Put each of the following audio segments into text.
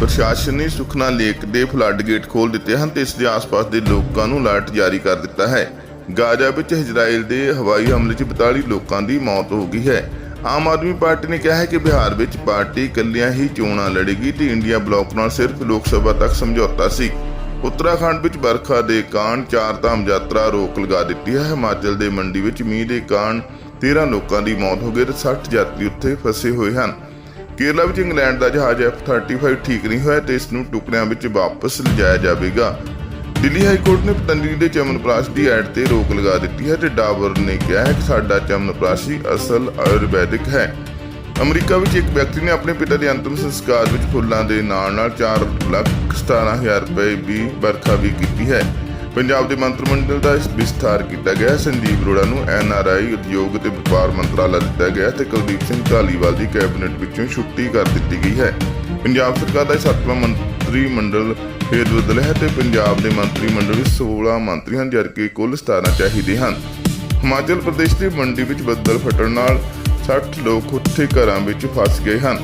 ਪ੍ਰਸ਼ਾਸਨ ਨੇ ਸੁਖਨਾ ਲੇਕ ਦੇ ਫਲੱਡ ਗੇਟ ਖੋਲ ਦਿੱਤੇ ਹਨ ਤੇ ਇਸ ਦੇ ਆਸ-ਪਾਸ ਦੇ ਲੋਕਾਂ ਨੂੰ ਅਲਰਟ ਜਾਰੀ ਕਰ ਦਿੱਤਾ ਹੈ। ਗਾਜ਼ਾ ਵਿੱਚ ਇਜ਼ਰਾਈਲ ਦੇ ਹਵਾਈ ਹਮਲੇ 'ਚ 42 ਲੋਕਾਂ ਦੀ ਮੌਤ ਹੋ ਗਈ ਹੈ। ਆਮ ਆਦਮੀ ਪਾਰਟੀ ਨੇ ਕਿਹਾ ਹੈ ਕਿ ਬਿਹਾਰ ਵਿੱਚ ਪਾਰਟੀ ਇਕੱਲਿਆਂ ਹੀ ਚੋਣਾਂ ਲੜੇਗੀ ਤੇ ਇੰਡੀਆ ਬਲਾਕ ਨਾਲ ਸਿਰਫ ਲੋਕ ਸਭਾ ਤੱਕ ਸਮਝੌਤਾ ਸੀ। ਉੱਤਰਾਖੰਡ ਵਿੱਚ ਵਰਖਾ ਦੇ ਕਾਰਨ ਚਾਰ ਧਾਮ ਯਾਤਰਾ ਰੋਕ ਲਗਾ ਦਿੱਤੀ ਹੈ। ਹਿਮਾਚਲ ਦੇ ਮੰਡੀ ਵਿੱਚ ਮੀਂਹ ਦੇ ਕਾਰਨ 13 ਲੋਕਾਂ ਦੀ ਮੌਤ ਹੋ ਗਈ ਤੇ 60 ਯਾਤਰੀ ਉੱਥੇ ਫਸੇ ਹੋਏ ਹਨ। ਕੇਰਲਾ ਵਿੱਚ ਇੰਗਲੈਂਡ ਦਾ ਜਹਾਜ਼ F-35 ਠੀਕ ਨਹੀਂ ਹੋਇਆ ਤੇ ਇਸ ਨੂੰ ਟੁਕੜਿਆਂ ਵਿੱਚ ਵਾਪਸ ਲਿਜਾਇਆ ਜਾਵੇਗਾ। ਦਿੱਲੀ ਹਾਈ ਕੋਰਟ ਨੇ ਪਤੰਜਲੀ ਦੇ ਚਮਨਪ੍ਰਾਸ਼ ਦੀ ਐਡ ਤੇ ਰੋਕ ਲਗਾ ਦਿੱਤੀ ਹੈ ਤੇ ਡਾਬਰ ਨੇ ਕਿਹਾ ਹੈ ਕਿ ਸਾਡਾ ਚਮਨਪ੍ਰਾਸ਼ੀ ਅਸਲ ਆਯੁਰਵੈਦਿਕ ਹੈ। ਅਮਰੀਕਾ ਵਿੱਚ ਇੱਕ ਵਿਅਕਤੀ ਨੇ ਆਪਣੇ ਪਿਤਾ ਦੇ ਅੰਤਮ ਸੰਸਕਾਰ ਵਿੱਚ ਫੁੱਲਾਂ ਦੇ ਨਾਲ ਨਾਲ 4 ਲੱਖ 17000 ਰੁਪਏ ਦੀ ਵਰਖਾ ਵੀ ਕੀਤੀ ਹੈ। ਪੰਜਾਬ ਦੇ ਮੰਤਰੀ ਮੰਡਲ ਦਾ ਇਸ ਵਿਸਥਾਰ ਕੀਤਾ ਗਿਆ ਹੈ। ਸੰਜੀਵ ਅਰੋੜਾ ਨੂੰ ਐਨਆਰਆਈ ਉਦਯੋਗ ਤੇ ਵਪਾਰ ਮੰਤਰਾਲਾ ਦਿੱਤਾ ਗਿਆ ਹੈ ਤੇ ਕੁਲਦੀਪ ਸਿੰਘ ਧਾਲੀਵਾਲ ਦੀ ਕੈਬਨਿਟ ਵਿੱਚੋਂ ਛੁੱਟੀ ਕਰ ਦਿੱਤੀ ਗਈ ਹੈ। ਪੰਜਾਬ ਸਰਕਾਰ ਦਾ ਇਹ ਸੱਤਵਾਂ ਮੰਤਰੀ ਮੰਡਲ ਫੇਰ ਬਦਲ ਹੈ ਤੇ ਪੰਜਾਬ ਦੇ ਮੰਤਰੀ ਮੰਡਲ ਵਿੱਚ 16 ਮੰਤਰੀ ਹਨ ਜਦਕਿ ਕੁੱਲ 17 ਚਾਹੀਦੇ ਹਨ। ਹਿਮਾਚਲ ਪ੍ਰਦੇਸ਼ ਦੀ ਮੰਡੀ ਵਿੱਚ ਬੱਦਲ ਫਟਣ ਨਾਲ 60 ਲੋਕ ਉੱਥੇ ਘਰਾਂ ਵਿੱਚ ਫਸ ਗਏ ਹਨ।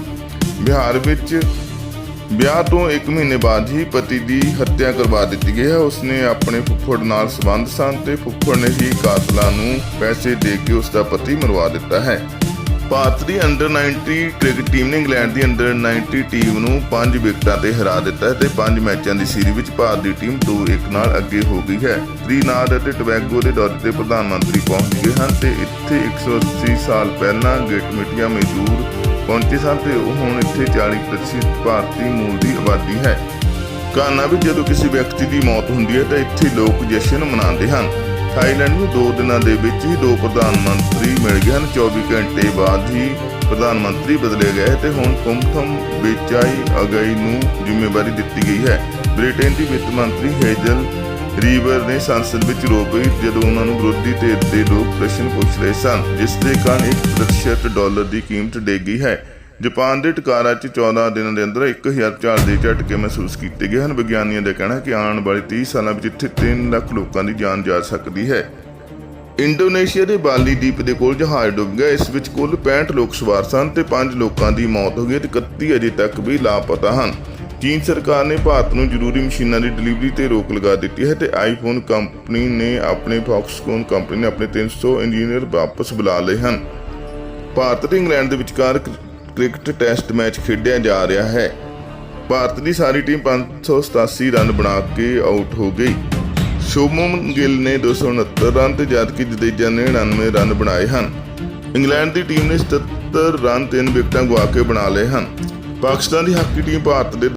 ਬਿਹਾਰ ਵਿੱਚ ਵਿਆਹ ਤੋਂ 1 ਮਹੀਨੇ ਬਾਅਦ ਹੀ ਪਤੀ ਦੀ ਹੱਤਿਆ ਕਰਵਾ ਦਿੱਤੀ ਗਈ ਹੈ। ਉਸਨੇ ਆਪਣੇ ਫੁੱਫੜ ਨਾਲ ਸੰਬੰਧ ਸਨ ਤੇ ਫੁੱਫੜ ਨੇ ਹੀ ਕਾਤਲਾਂ ਨੂੰ ਪੈਸੇ ਦੇ ਕੇ ਉਸ ਦਾ ਪਤੀ ਮਰਵਾ ਦਿੱਤਾ ਹੈ। ਭਾਰਤ ਦੀ ਅੰਡਰ 90 ਕ੍ਰਿਕਟ ਟੀਮ ਨੇ ਇੰਗਲੈਂਡ ਦੀ ਅੰਡਰ 90 ਟੀਮ ਨੂੰ 5 ਵਿਕਟਾਂ ਤੇ ਹਰਾ ਦਿੱਤਾ ਹੈ ਤੇ 5 ਮੈਚਾਂ ਦੀ ਸੀਰੀਜ਼ ਵਿੱਚ ਭਾਰਤ ਦੀ ਟੀਮ 2-1 ਨਾਲ ਅੱਗੇ ਹੋ ਗਈ ਹੈ। ਤ੍ਰਿਨਾਦ ਅਤੇ ਟਬੈਗੋ ਦੇ ਦੌਰੇ ਤੇ ਪ੍ਰਧਾਨ ਮੰਤਰੀ ਪਹੁੰਚ ਗਏ ਹਨ ਤੇ ਇੱਥੇ 180 ਸਾਲ ਪਹਿਲਾਂ ਗੇਟਮਿਟੀਆ ਮਜ਼ਦੂਰ ਪਹੁੰਚੇ ਸਨ ਤੇ ਉਹ ਹੁਣ ਇੱਥੇ 40% ਭਾਰਤੀ ਮੂਲ ਦੀ ਆਬਾਦੀ ਹੈ। ਘਾਨਾ ਵਿੱਚ ਜਦੋਂ ਕਿਸੇ ਵਿਅਕਤੀ ਦੀ ਮੌਤ ਹੁੰਦੀ ਹੈ ਤਾਂ ਇੱਥੇ ਲੋਕ ਜਸ਼ਨ ਮਨਾਉਂਦੇ ਹਨ। ਥਾਈਲੈਂਡ ਨੂੰ 2 ਦਿਨਾਂ ਦੇ ਵਿੱਚ ਹੀ ਦੋ ਪ੍ਰਧਾਨ ਮੰਤਰੀ ਮਿਲ ਗਏ ਹਨ। 24 ਘੰਟੇ ਬਾਅਦ ਹੀ ਪ੍ਰਧਾਨ ਮੰਤਰੀ ਬਦਲੇ ਗਏ ਤੇ ਹੁਣ ਕੁੰਥਮ ਬੇਚਾਈ ਅਗਈ ਨੂੰ ਜ਼ਿੰਮੇਵਾਰੀ ਦਿੱਤੀ ਗਈ ਹੈ। ਬ੍ਰਿਟੇਨ ਦੀ ਵਿੱਤ ਮੰਤਰੀ ਹੇਜਲ ਰੀਵਰ ਨੇ ਸੰਸਦ ਵਿੱਚ ਰੋ ਪਈ ਜਦੋਂ ਉਹਨਾਂ ਨੂੰ ਵਿਰੋਧੀ ਧਿਰ ਦੇ ਲੋਕ ਪ੍ਰਸ਼ਨ ਪੁੱਛ ਰਹੇ ਸਨ, ਜਿਸ ਦੇ ਕਾਰਨ 1% ਡਾਲਰ ਦੀ ਕੀਮਤ ਡੇਗੀ ਹੈ। ਜਾਪਾਨ ਦੇ ਟਕਾਰਾ 'ਚ 14 ਦਿਨਾਂ ਦੇ ਅੰਦਰ 1004 ਦੇ ਝਟਕੇ ਮਹਿਸੂਸ ਕੀਤੇ ਗਏ ਹਨ। ਵਿਗਿਆਨੀਆਂ ਦਾ ਕਹਿਣਾ ਹੈ ਕਿ ਆਉਣ ਵਾਲੇ 30 ਸਾਲਾਂ ਵਿੱਚ ਇੱਥੇ 3 ਲੱਖ ਲੋਕਾਂ ਦੀ ਜਾਨ ਜਾ ਸਕਦੀ ਹੈ। ਇੰਡੋਨੇਸ਼ੀਆ ਦੇ ਬਾਲੀ ਦੀਪ ਦੇ ਕੋਲ ਜਹਾਜ਼ ਡੁੱਬ ਗਿਆ। ਇਸ ਵਿੱਚ ਕੁੱਲ 65 ਲੋਕ ਸਵਾਰ ਸਨ ਤੇ 5 ਲੋਕਾਂ ਦੀ ਮੌਤ ਹੋ ਗਈ ਤੇ 31 ਅਜੇ ਤੱਕ ਵੀ ਲਾਪਤਾ ਹਨ। ਚੀਨ ਸਰਕਾਰ ਨੇ ਭਾਰਤ ਨੂੰ ਜ਼ਰੂਰੀ ਮਸ਼ੀਨਾਂ ਦੀ ਡਿਲੀਵਰੀ ਤੇ ਰੋਕ ਲਗਾ ਦਿੱਤੀ ਹੈ ਤੇ ਆਈਫੋਨ ਕੰਪਨੀ ਨੇ ਆਪਣੇ ਫੌਕਸਕੋਨ ਕੰਪਨੀ ਨੇ ਆਪਣੇ 300 ਇੰਜੀਨੀਅਰ ਵਾਪਸ ਬੁਲਾ ਲਏ ਹਨ। ਭਾਰਤ ਤੇ ਇੰਗਲੈਂਡ ਦੇ ਵਿਚਕਾਰ ਕ੍ਰਿਕਟ ਟੈਸਟ ਮੈਚ ਖੇਡਿਆ ਜਾ ਰਿਹਾ ਹੈ। ਭਾਰਤ ਦੀ ਸਾਰੀ ਟੀਮ 587 ਰਨ ਬਣਾ ਕੇ ਆਊਟ ਹੋ ਗਈ। ਸ਼ੁਭਮਨ ਗਿੱਲ ਨੇ 269 ਰਨ ਤੇ ਜਦਕਿ ਜਡੇਜਾ ਨੇ 99 ਰਨ ਬਣਾਏ ਹਨ। ਇੰਗਲੈਂਡ ਦੀ ਟੀਮ ਨੇ 77 ਰਨ ਤਿੰਨ ਵਿਕਟਾਂ ਗਵਾ ਕੇ ਬਣਾ ਲਏ ਹਨ। ਪਾਕਿਸਤਾਨ ਦੀ ਹਾਕੀ ਟੀਮ ਭਾਰਤ ਦੇ